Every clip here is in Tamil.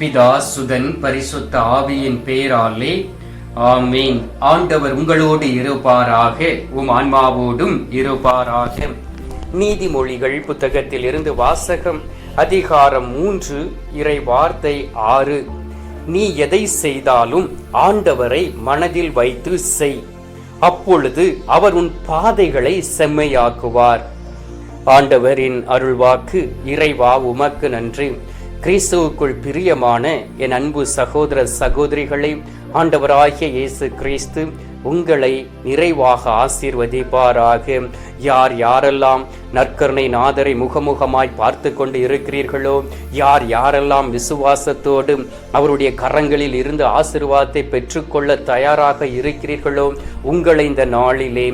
பிதா சுதன் பரிசுத்த ஆவியின் பேராலே ஆமீன். ஆண்டவர் உங்களோடு இருப்பாராக உம் ஆன்மாவோடும் இருப்பாராக. நீதிமொழிகள் புத்தகத்தில் இருந்து வாசகம் அதிகாரம் மூன்று இறை வார்த்தை ஆறு. நீ எதை செய்தாலும் ஆண்டவரை மனதில் வைத்து செய். அப்பொழுது அவர் உன் பாதைகளை செம்மையாக்குவார். ஆண்டவரின் அருள்வாக்கு இறைவா உமக்கு நன்றி. கிறிஸ்துவுக்குள் பிரியமான என் அன்பு சகோதர சகோதரிகளை ஆண்டவராகிய இயேசு கிறிஸ்து உங்களை நிறைவாக ஆசீர்வதிப்பாராக. யார் யாரெல்லாம் நற்கருணை நாதரை முகமுகமாய் பார்த்து கொண்டு இருக்கிறீர்களோ யார் யாரெல்லாம் விசுவாசத்தோடு அவருடைய கரங்களில் இருந்து ஆசிர்வாதத்தை பெற்றுக்கொள்ள தயாராக இருக்கிறீர்களோ உங்களை இந்த நாளிலே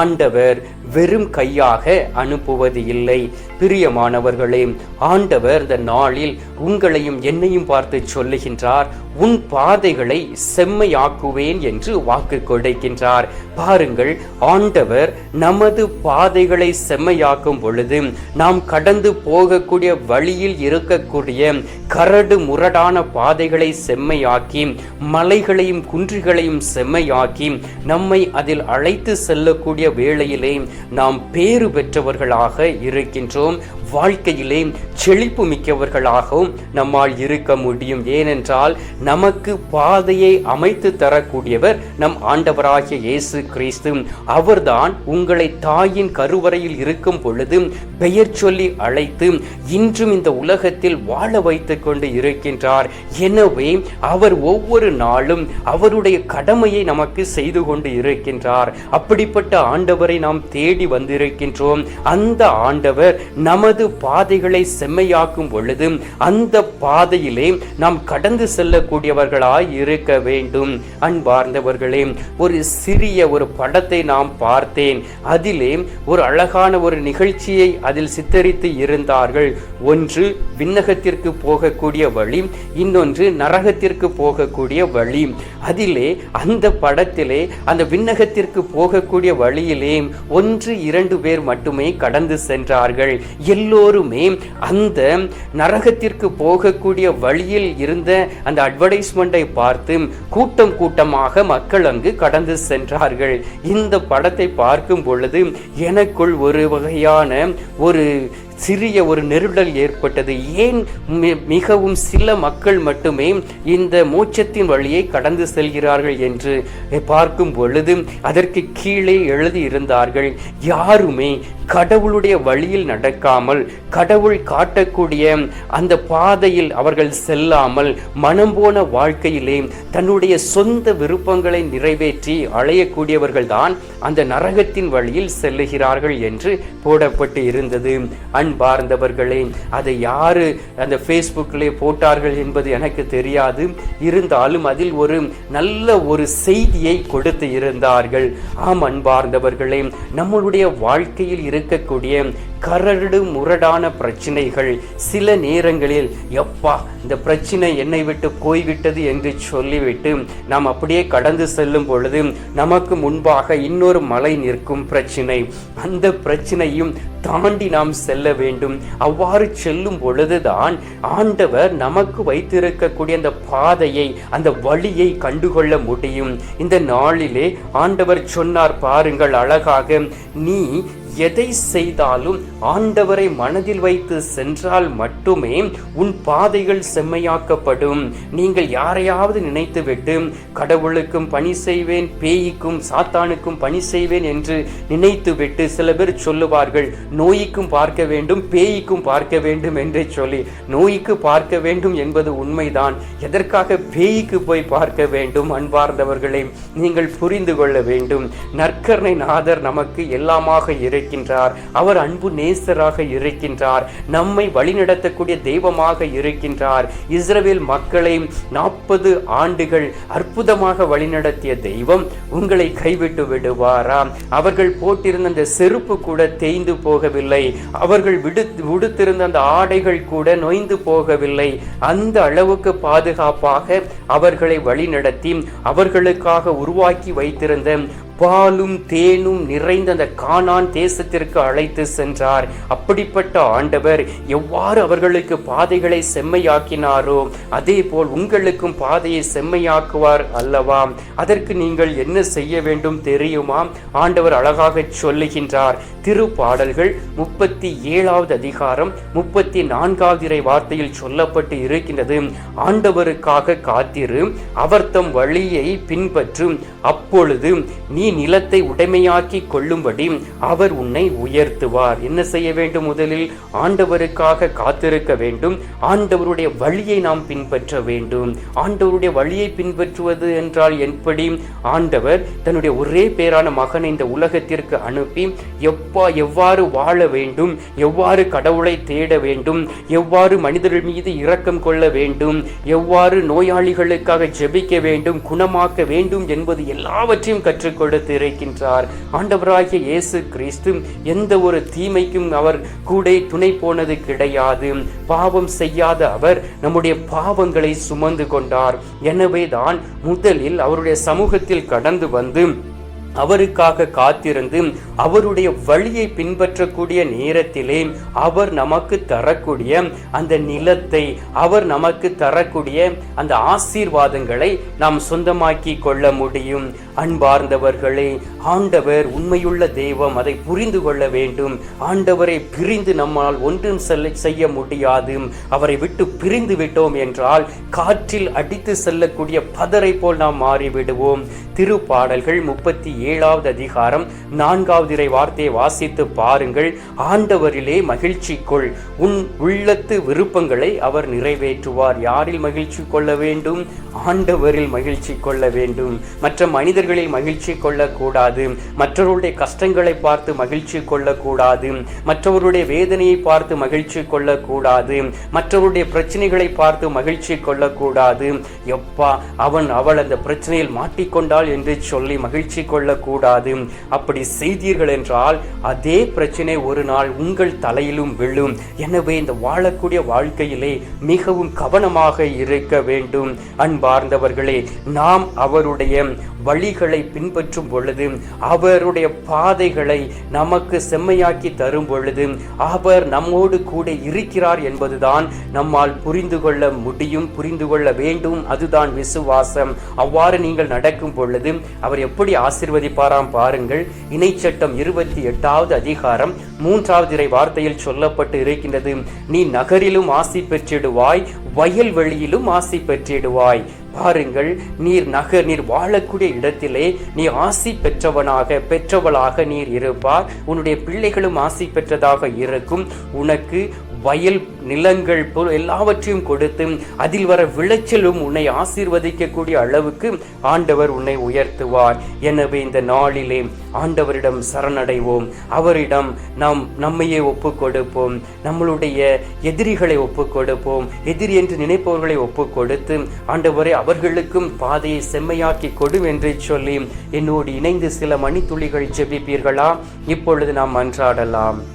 ஆண்டவர் வெறும் கையாக அனுப்புவது இல்லை. பிரியமானவர்களே ஆண்டவர் இந்த நாளில் உங்களையும் என்னையும் பார்த்து சொல்லுகின்றார். உன் பாதைகளை செம்மையாக்குவேன் என்று வாக்கு கொடுக்கின்றார். பாருங்கள் ஆண்டவர் நமது பாதைகளை செம்மையாக்கும் பொழுது நாம் கடந்து போகக்கூடிய வழியில் இருக்கக்கூடிய கரடு முரடான பாதைகளை செம்மையாக்கி மலைகளையும் குன்றுகளையும் செம்மையாக்கி நம்மை அதில் அழைத்து செல்லக்கூடிய வேளையிலே நாம் பேறு பெற்றவர்களாக இருக்கின்றோம். வாழ்க்கையிலே செழிப்பு மிக்கவர்களாகவும் நம்மால் இருக்க முடியும். ஏனென்றால் நமக்கு பாதையை அமைத்து தரக்கூடியவர் நம் ஆண்டவராகிய இயேசு கிறிஸ்து. அவர்தான் உங்களை தாயின் கருவறையில் இருக்கும் பொழுது பெயர் சொல்லி அழைத்து இன்றும் இந்த உலகத்தில் வாழ வைத்து கொண்டு இருக்கின்றார். எனவே அவர் ஒவ்வொரு நாளும் அவருடைய கடமையை நமக்கு செய்து கொண்டு இருக்கின்றார். அப்படிப்பட்ட ஆண்டவரை நாம் தேடி வந்திருக்கின்றோம். அந்த ஆண்டவர் நமது பாதைகளை செம்மையாக்கும் பொழுது அந்த பாதையிலே நாம் கடந்து செல்லக்கூடியவர்களாய் இருக்க வேண்டும். அன்பார்ந்தவர்களே ஒரு சிறிய ஒரு படத்தை நாம் பார்த்தேன். அதிலே ஒரு அழகான ஒரு நிகழ்ச்சியை அதில் சித்தரித்து இருந்தார்கள். ஒன்று விண்ணகத்திற்கு போகக்கூடிய வழி இன்னொன்று நரகத்திற்கு போகக்கூடிய வழி. அதிலே அந்த படத்திலே அந்த விண்ணகத்திற்கு போகக்கூடிய வழியிலே ஒன்று இரண்டு பேர் மட்டுமே கடந்து சென்றார்கள். எல்லோருமே அந்த நரகத்திற்கு போகக்கூடிய வழியில் இருந்த அந்த அட்வர்டைஸ்மெண்ட்டை பார்த்து கூட்டம் கூட்டமாக மக்கள் அங்கு கடந்து சென்றார்கள். இந்த படத்தை பார்க்கும் பொழுது எனக்குள் ஒரு வகையான ஒரு சிறிய ஒரு நெருடல் ஏற்பட்டது. ஏன் மிகவும் சில மக்கள் மட்டுமே இந்த மோட்சத்தின் வழியை கடந்து செல்கிறார்கள் என்று பார்க்கும் பொழுது அதற்கு கீழே எழுதியிருந்தார்கள் யாருமே கடவுளுடைய வழியில் நடக்காமல் கடவுள் காட்டக்கூடிய அந்த பாதையில் அவர்கள் செல்லாமல் மனம் போன வாழ்க்கையிலே தன்னுடைய சொந்த விருப்பங்களை நிறைவேற்றி அலையக்கூடியவர்கள்தான் அந்த நரகத்தின் வழியில் செல்லுகிறார்கள் என்று போடப்பட்டு இருந்தது. அன்பார்ந்தவர்களே அதை யாரு அந்த ஃபேஸ்புக்கிலே போட்டார்கள் என்பது எனக்கு தெரியாது. இருந்தாலும் அதில் ஒரு நல்ல ஒரு செய்தியை கொடுத்து இருந்தார்கள். ஆம் அன்பார்ந்தவர்களே நம்மளுடைய வாழ்க்கையில் இருக்கக்கூடிய கரடு முரடான பிரச்சனைகள் சில நேரங்களில் எப்பா இந்த பிரச்சனை என்னை விட்டு போய்விட்டது என்று சொல்லிவிட்டு நாம் அப்படியே கடந்து செல்லும் பொழுது நமக்கு முன்பாக இன்னொரு மலை நிற்கும் பிரச்சனை. அந்த பிரச்சனையும் தாண்டி நாம் செல்ல வேண்டும். அவ்வாறு செல்லும் பொழுதுதான் ஆண்டவர் நமக்கு வைத்திருக்கக்கூடிய அந்த பாதையை அந்த வழியை கண்டுகொள்ள முடியும். இந்த நாளிலே ஆண்டவர் சொன்னார் பாருங்கள் அழகாக நீ எதை செய்தாலும் ஆண்டவரை மனதில் வைத்து சென்றால் மட்டுமே உன் பாதைகள் செம்மையாக்கப்படும். நீங்கள் யாரையாவது நினைத்துவிட்டு கடவுளுக்கும் பணி செய்வேன் பேய்க்கும் சாத்தானுக்கும் பணி செய்வேன் என்று நினைத்துவிட்டு சில பேர் சொல்லுவார்கள் நோய்க்கும் பார்க்க வேண்டும் பேய்க்கும் பார்க்க வேண்டும் என்றே சொல்லி நோய்க்கு பார்க்க வேண்டும் என்பது உண்மைதான். எதற்காக பேய்க்கு போய் பார்க்க வேண்டும் அன்பார்ந்தவர்களை? நீங்கள் புரிந்து கொள்ள வேண்டும். நற்கர்ணை நாதர் நமக்கு எல்லாமாக இருக்கின்றார். அவர் அன்பு நேசராக இருக்கின்றார். நம்மை வழிநடத்தக்கூடிய தெய்வமாக இருக்கின்றார். இஸ்ரேல் மக்களை நாற்பது ஆண்டுகள் அற்புதமாக வழிநடத்திய தெய்வம் உங்களை கைவிட்டு விடுவாரா? அவர்கள் போட்டிருந்த அந்த செருப்பு கூட தேய்ந்து போகவில்லை. அவர்கள் விடு உடுத்திருந்த அந்த ஆடைகள் கூட நொய்ந்து போகவில்லை. அந்த அளவுக்கு பாதுகாப்பாக அவர்களை வழிநடத்தி அவர்களுக்காக உருவாக்கி வைத்திருந்த பாலும் தேனும் நிறைந்த அந்த கானான் தேசத்திற்கு அழைத்து சென்றார். அப்படிப்பட்ட ஆண்டவர் எவ்வாறு அவர்களுக்கு பாதைகளை செம்மையாக்கினாரோ அதே போல் உங்களுக்கும் பாதையை செம்மையாக்குவார் அல்லவா? அதற்கு நீங்கள் என்ன செய்ய வேண்டும் தெரியுமா? ஆண்டவர் அழகாக சொல்லுகின்றார். திருப்பாடல்கள் முப்பத்தி ஏழாவது அதிகாரம் முப்பத்தி நான்காவது இறை வார்த்தையில் சொல்லப்பட்டு இருக்கின்றது. ஆண்டவருக்காக காத்திரு அவர் தம் வழியை பின்பற்றும். அப்பொழுது நீ நிலத்தை உடைமையாக்கி கொள்ளும்படி அவர் உன்னை உயர்த்துவார். என்ன செய்ய வேண்டும் முதலில்? ஆண்டவருக்காக காத்திருக்க வேண்டும். ஆண்டவருடைய வழியை நாம் பின்பற்ற வேண்டும். ஆண்டவருடைய வழியை பின்பற்றுவது என்றால் எப்படி? ஆண்டவர் தன்னுடைய ஒரே பேரான மகனை இந்த உலகத்திற்கு அனுப்பி எப்பா எவ்வாறு வாழ வேண்டும்? எவ்வாறு கடவுளை தேட வேண்டும்? எவ்வாறு மனிதர்கள் மீது இரக்கம் கொள்ள வேண்டும்? எவ்வாறு நோயாளிகளுக்காக ஜெபிக்க வேண்டும்? குணமாக்க வேண்டும் என்பது எல்லாவற்றையும் கற்றுக் கொடுத்து இருக்கின்றார் ஆண்டவராகிய இயேசு கிறிஸ்து எந்த ஒரு தீமைக்கும் அவர் கூட துணை போனது கிடையாது. பாவம் செய்யாத அவர் நம்முடைய பாவங்களை சுமந்து கொண்டார். எனவே தான் முதலில் அவருடைய சமூகத்தில் கடந்து வந்து அவருக்காக காத்திருந்து அவருடைய வழியை பின்பற்றக்கூடிய நேரத்திலே அவர் நமக்கு தரக்கூடிய அந்த நிலத்தை அவர் நமக்கு தரக்கூடிய அந்த ஆசீர்வாதங்களை நாம் சொந்தமாக்கி கொள்ள முடியும். அன்பார்ந்தவர்களே ஆண்டவர் உண்மையுள்ள தெய்வம் அதை புரிந்து கொள்ள வேண்டும். ஆண்டவரை பிரிந்து நம்மால் ஒன்றும் செல்ல செய்ய முடியாது. அவரை விட்டு பிரிந்து விட்டோம் என்றால் காற்றில் அடித்து செல்லக்கூடிய பதரை போல் நாம் மாறிவிடுவோம். திருப்பாடல்கள் முப்பத்தி ஏழாவது அதிகாரம் நான்காவது இறை வார்த்தையை வாசித்து பாருங்கள். ஆண்டவரிலே மகிழ்ச்சி கொள். உன் உள்ளத்து விருப்பங்களை அவர் நிறைவேற்றுவார். யாரில் மகிழ்ச்சி கொள்ள வேண்டும்? ஆண்டவரில் மகிழ்ச்சி கொள்ள வேண்டும். மற்ற மனிதர்களில் மகிழ்ச்சி கொள்ளக்கூடாது. மற்றவருடைய கஷ்டங்களை பார்த்து மகிழ்ச்சி கொள்ளக்கூடாது. மற்றவருடைய வேதனையை பார்த்து மகிழ்ச்சி கொள்ளக்கூடாது. மற்றவருடைய பிரச்சனைகளை பார்த்து மகிழ்ச்சி கொள்ளக்கூடாது. எப்பா அவன் அவள் அந்த பிரச்சனையில் மாட்டிக்கொண்டால் மாட்டிக்கொண்டாள் என்று சொல்லி மகிழ்ச்சி கொள்ளக்கூடாது. அப்படி செய்தீர்கள் என்றால் அதே பிரச்சனை ஒரு நாள் உங்கள் தலையிலும் விழும். எனவே இந்த வாழக்கூடிய வாழ்க்கையிலே மிகவும் கவனமாக இருக்க வேண்டும். அன்பார்ந்தவர்களே நாம் அவருடைய வழிகளை பின்பற்றும் பொழுது அவருடைய பாதைகளை நமக்கு செம்மையாக்கி தரும் பொழுது அவர் நம்மோடு கூட இருக்கிறார் என்பதுதான் நம்மால் புரிந்து கொள்ள முடியும் புரிந்து கொள்ள வேண்டும். அதுதான் விசுவாசம். அவ்வாறு நீங்கள் நடக்கும் பொழுது அவர் எப்படி ஆசிர்வதிப்பாராம் பாருங்கள். இணைச்சட்டம் இருபத்தி எட்டாவது அதிகாரம் மூன்றாவது இறை வார்த்தையில் சொல்லப்பட்டு இருக்கின்றது. நீ நகரிலும் ஆசி பெற்றிடுவாய் வயல்வெளியிலும் ஆசி பெற்றிடுவாய். பாருங்கள் நீர் நக நீர் வாழக்கூடிய இடத்திலே நீ ஆசி பெற்றவனாக பெற்றவளாக நீர் இருப்பார். உன்னுடைய பிள்ளைகளும் ஆசி பெற்றதாக இருக்கும். உனக்கு வயல் நிலங்கள் போல் எல்லாவற்றையும் கொடுத்து அதில் வர விளைச்சலும் உன்னை ஆசீர்வதிக்கக்கூடிய அளவுக்கு ஆண்டவர் உன்னை உயர்த்துவார். எனவே இந்த நாளிலே ஆண்டவரிடம் சரணடைவோம். அவரிடம் நாம் நம்மையே ஒப்பு கொடுப்போம் நம்மளுடைய எதிரிகளை ஒப்பு கொடுப்போம் எதிரி என்று நினைப்பவர்களை ஒப்பு கொடுத்து ஆண்டவரை அவர்களுக்கும் பாதையை செம்மையாக்கி கொடு என்று சொல்லி என்னோடு இணைந்து சில மணித்துளிகள் ஜெபிப்பீர்களா? இப்பொழுது நாம் அன்றாடலாம்.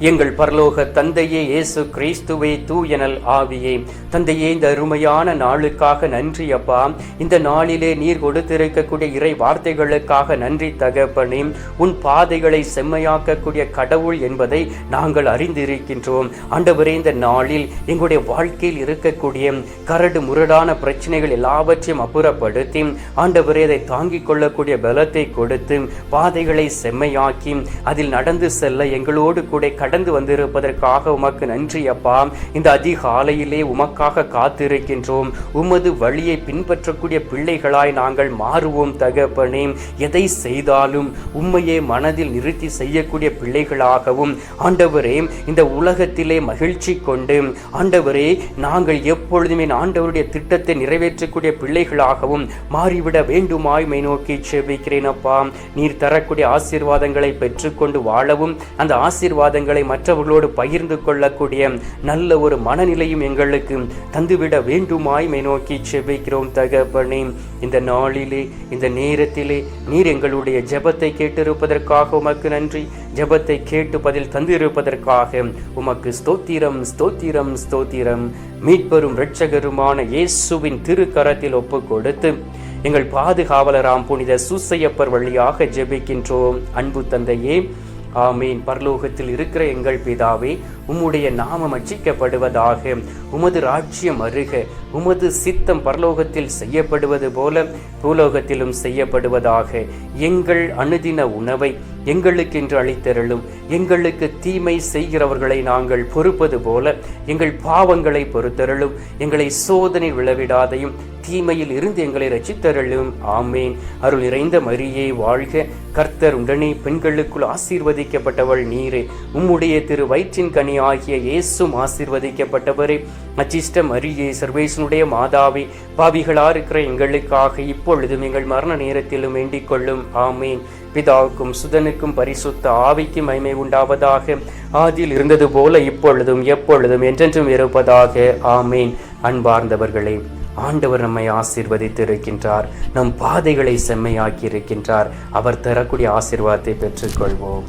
எங்கள் பரலோக தந்தையே இயேசு கிறிஸ்துவே தூயனல் ஆவியே. தந்தையே இந்த அருமையான நாளுக்காக நன்றி அப்பா. இந்த நாளிலே நீர் கொடுத்திருக்கக்கூடிய இறை வார்த்தைகளுக்காக நன்றி தகப்பனே. உன் பாதைகளை செம்மையாக்கக்கூடிய கடவுள் என்பதை நாங்கள் அறிந்திருக்கின்றோம். ஆண்டவரே இந்த நாளில் எங்களுடைய வாழ்க்கையில் இருக்கக்கூடிய கரடு முரடான பிரச்சனைகள் எல்லாவற்றையும் அப்புறப்படுத்தி ஆண்டவரே அதை தாங்கிக் கொள்ளக்கூடிய பலத்தை கொடுத்து பாதைகளை செம்மையாக்கி அதில் நடந்து செல்ல எங்களோடு கூட கடந்து வந்திருப்பதற்காக உமக்கு நன்றி அப்பா. இந்த அதிகாலையிலே உமக்காக காத்திருக்கின்றோம். உமது வழியை பின்பற்றக்கூடிய பிள்ளைகளாய் நாங்கள் மாறுவோம் தகப்பனே. எதை செய்தாலும் உண்மையை மனதில் நிறுத்தி செய்யக்கூடிய பிள்ளைகளாகவும் ஆண்டவரே இந்த உலகத்திலே மகிழ்ச்சி கொண்டு ஆண்டவரே நாங்கள் எப்பொழுதுமே ஆண்டவருடைய திட்டத்தை நிறைவேற்றக்கூடிய பிள்ளைகளாகவும் மாறிவிட வேண்டுமாய் மை நோக்கி செபிக்கிறேன் அப்பா. நீர் தரக்கூடிய ஆசீர்வாதங்களை பெற்றுக்கொண்டு வாழவும் அந்த ஆசீர்வாதங்களை மற்றவர்களோடு பகிர்ந்து கொள்ளக்கூடிய நல்ல ஒரு மனநிலையும் எங்களுக்கு தந்துவிட வேண்டுமாய்மை நோக்கி செபிக்கிறோம் தகப்பனே. இந்த நாளிலே இந்த நேரத்திலே நீர் எங்களுடைய ஜெபத்தை கேட்டிருப்பதற்காக உமக்கு நன்றி. ஜெபத்தை கேட்டு பதில் தந்திருப்பதற்காக உமக்கு ஸ்தோத்திரம் ஸ்தோத்திரம் ஸ்தோத்திரம். மீட்பெரும் இரட்சகருமான இயேசுவின் திருக்கரத்தில் ஒப்பு கொடுத்து எங்கள் பாதுகாவலராம் புனித சூசையப்பர் வழியாக ஜெபிக்கின்றோம். அன்பு தந்தையே ஆமீன். பரலோகத்தில் இருக்கிற எங்கள் பிதாவே உம்முடைய நாமம் அச்சிக்கப்படுவதாக உமது ராஜ்யம் அருக உமது சித்தம் பரலோகத்தில் செய்யப்படுவது போல பூலோகத்திலும் செய்யப்படுவதாக எங்கள் அனுதின உணவை எங்களுக்கென்று அளித்தருளும். எங்களுக்கு தீமை செய்கிறவர்களை நாங்கள் பொறுப்பது போல எங்கள் பாவங்களை பொறுத்தருளும். எங்களை சோதனை விழவிடாதையும் தீமையில் இருந்து எங்களை ரச்சித்தருளும் ஆமேன். அருள் நிறைந்த மரியே வாழ்க. கர்த்தர் உடனே பெண்களுக்குள் ஆசீர்வதிக்கப்பட்டவள் நீரே. உம்முடைய திரு வயிற்றின் கனி ஆகிய இயேசும் ஆசீர்வதிக்கப்பட்டவரே. அச்சிஷ்ட மரியே சர்வேசனுடைய மாதாவே பாவிகளா இருக்கிற எங்களுக்காக இப்பொழுதும் எங்கள் மரண நேரத்திலும் வேண்டிக் கொள்ளும். ஆமேன். பிதாவுக்கும் சுதனுக்கும் பரிசுத்த ஆவிக்கும் மைமை உண்டாவதாக. ஆதியில் இருந்தது போல இப்பொழுதும் எப்பொழுதும் என்றென்றும் இருப்பதாக. ஆமீன். அன்பார்ந்தவர்களே ஆண்டவர் நம்மை ஆசீர்வதித்து இருக்கின்றார் நம் பாதைகளை செம்மையாக்கி இருக்கின்றார் அவர் தரக்கூடிய ஆசீர்வாதத்தை பெற்றுக்கொள்வோம்.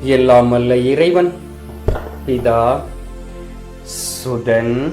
எல்லாம் அல்ல இறைவன் பிதா சுதன்